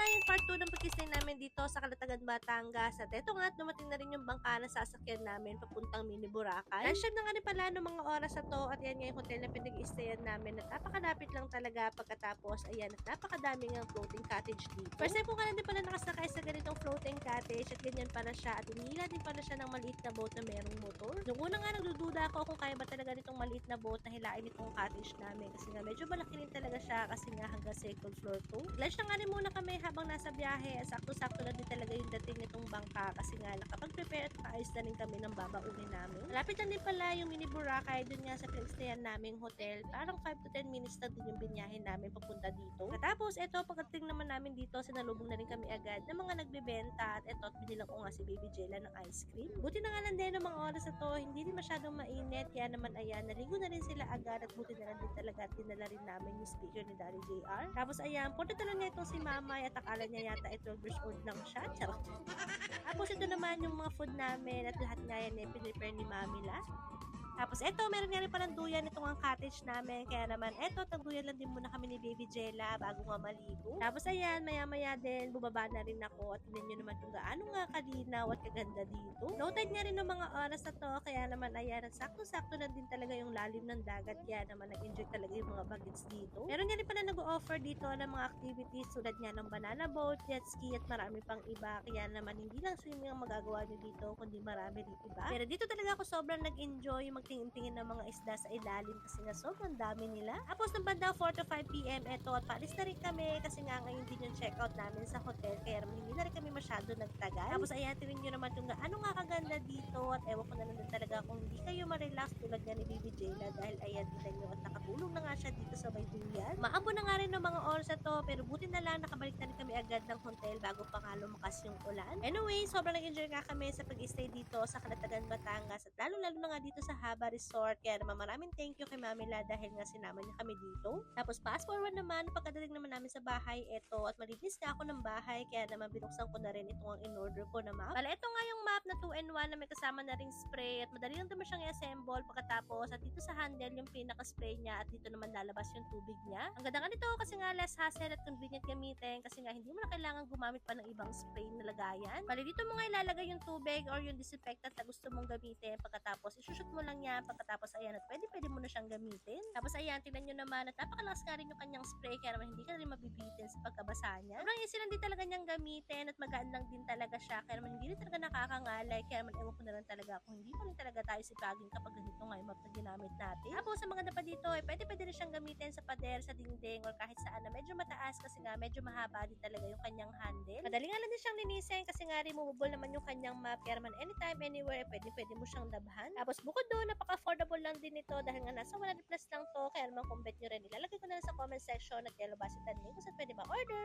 pala yung part 2 ng pag-stay namin dito sa Kalatagan, Batangas. At eto nga, dumating na rin yung bangka na sasakyan namin papuntang Mini Boracay. Lunchtime na nga rin pala ng mga oras na to at yan nga yung hotel na pinag-stayan namin at napakalapit lang talaga pagkatapos ayan at napakadaming ang floating cottage dito. First time ko nga lang din pala nakasakay sa ganitong floating cottage at ganyan pala siya at inila din pala siya ng maliit na boat na merong motor. Nung una nga nagdududa ako kung kaya ba talaga nitong maliit na boat na hilain itong cottage namin kasi nga medyo malaki rin talaga siya kasi nga hanggang second floor to. Lunch na nga rin muna kami habang nasa biyahe. Sakto-sakto na din talaga yung dating nitong bangka kasi nga nakapag-prepare at paayos na rin kami ng babaunin namin. Malapit lang din pala yung mini Boracay dun nga sa pinagstayan naming hotel. Parang 5 to 10 minutes na din yung binyahin namin papunta dito. Tapos eto pagdating naman namin dito sinalubong na rin kami agad ng mga nagbebenta at eto at binilang ko nga si Baby Jella ng ice cream. Buti na nga lang din ng mga oras na to, hindi din masyadong mainit. Kaya naman ayan, naligo na rin sila agad at buti na lang din talaga at dinala rin namin yung speaker ni Daddy JR. Tapos ayan, punta na lang niya itong si Mama at akala niya yata ay 12 years old lang siya. Charot. Tapos ito naman yung mga food namin at lahat nga yan eh, pinrepare ni Mami La. Tapos eto, meron nga rin palang duyan itong ang cottage namin. Kaya naman, eto, tagduyan lang din muna kami ni Baby Jella bago nga maligo. Tapos ayan, maya-maya din, bubaba na rin ako at tignan nyo naman kung gaano nga kalinaw at kaganda dito. Low tide nga rin ng mga oras na to, kaya naman ayan, sakto-sakto na din talaga yung lalim ng dagat. Kaya naman nag-enjoy talaga yung mga bagets dito. Meron nga rin pala nag-offer dito ng mga activities tulad nga ng banana boat, jet ski at marami pang iba. Kaya naman hindi lang swimming ang magagawa nyo dito, kundi marami rin iba. Pero dito talaga ako sobrang nag-enjoy magtingin-tingin ng mga isda sa ilalim kasi nga sobrang dami nila. Tapos ng banda 4 to 5 p.m. eto at paalis na rin kami kasi nga ngayon din yung check-out namin sa hotel kaya hindi na rin kami masyado nagtagal. Tapos ayan, tirin nyo naman kung ano nga kaganda dito at ewan ko na lang talaga kung hindi kayo ma-relax tulad nga ni Baby Jayla dahil ayan, tignan nyo at nakatulong na nga siya dito sa may duyan. Ng mga oras na to pero buti na lang nakabalik na rin kami agad ng hotel bago pa nga lumakas yung ulan. Anyway, sobrang nag-enjoy nga kami sa pag-stay dito sa Kalatagan, Batangas at lalo-lalo na nga dito sa Haba Resort. Kaya naman maraming thank you kay Mami La dahil nga sinama niya kami dito. Tapos fast forward naman, pagkadating naman namin sa bahay, eto at malinis na ako ng bahay kaya naman binuksan ko na rin itong ang in-order ko na map. Bala, ito nga yung map na 2 in 1 na may kasama na ring spray at madali lang naman siyang i-assemble pagkatapos at dito sa handle yung pinaka-spray niya at dito naman lalabas yung tubig niya. Ang ganda nga nito kasi nga less hassle at convenient gamitin kasi nga hindi mo na kailangan gumamit pa ng ibang spray na lagayan. Bali, dito mo nga ilalagay yung tubig or yung disinfectant na gusto mong gamitin pagkatapos isushoot mo lang yan pagkatapos ayan at pwede pwede mo na siyang gamitin. Tapos ayan, tingnan nyo naman at napakalakas nga rin yung kanyang spray kaya naman hindi ka rin mabibitin sa pagkabasa niya. Sobrang easy lang din talaga niyang gamitin at magaan lang din talaga siya kaya naman hindi rin talaga nakakangalay kaya naman ewan ko na lang talaga kung hindi pa rin talaga tayo sipagin kapag ganito nga yung map na ginamit natin. Tapos sa maganda pa dito eh, pwede pwede rin siyang gamitin sa pader, sa dingding or kahit saan na medyo mataas kasi nga medyo mahaba din talaga yung kanyang handle. Madali nga lang din siyang linisin kasi nga removable naman yung kanyang map kaya naman anytime, anywhere, pwede pwede mo siyang labhan. Tapos bukod doon, napaka-affordable lang din ito dahil nga nasa 100 plus lang to kaya naman kung bet nyo rin, ilalagay ko na lang sa comment section at yellow basitan link kung saan pwede ma-order.